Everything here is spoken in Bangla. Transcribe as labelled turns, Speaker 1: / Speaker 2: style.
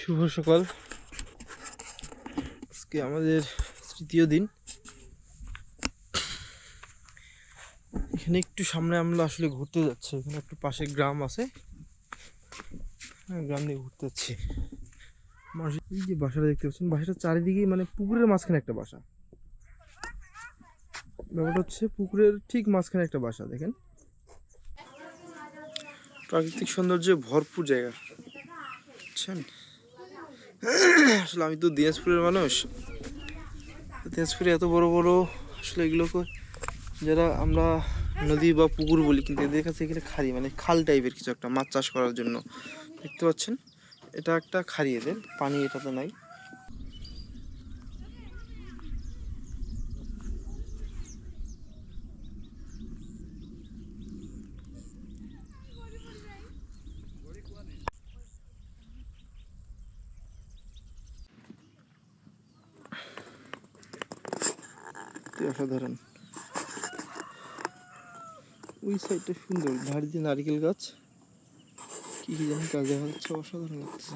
Speaker 1: শুভ সকাল। আজকে আমাদের তৃতীয় দিন। এখানে একটু সামনে আমরা আসলে ঘুরতে যাচ্ছি। এখানে একটু পাশে গ্রাম আছে। হ্যাঁ গ্রাম দিয়ে ঘুরতে যাচ্ছি। মানুষ এই যে বাসাটা দেখতে পাচ্ছেন, বাসাটা চারিদিকেই মানে পুকুরের মাঝখানে একটা বাসা। ব্যাপারটা হচ্ছে পুকুরের ঠিক মাঝখানে একটা বাসা, দেখেন। প্রাকৃতিক সৌন্দর্যে ভরপুর জায়গা। বুঝছেন? আসলে আমি তো দিনাজপুরের মানুষ। দিনাজপুরে এত বড় বড় আসলে এগুলোকে যারা আমরা নদী বা পুকুর বলি, কিন্তু এদের কাছে এখানে খাড়ি মানে খাল টাইপের কিছু একটা মাছ চাষ করার জন্য। দেখতে পাচ্ছেন? এটা একটা খারি এদের, পানি এটাতে নাই। সত্যি অসাধারণ ওই সাইডটা সুন্দর। ধারে দিয়ে নারকেল গাছ, কি কি জানি কাজে হচ্ছে অসাধারণ লাগছে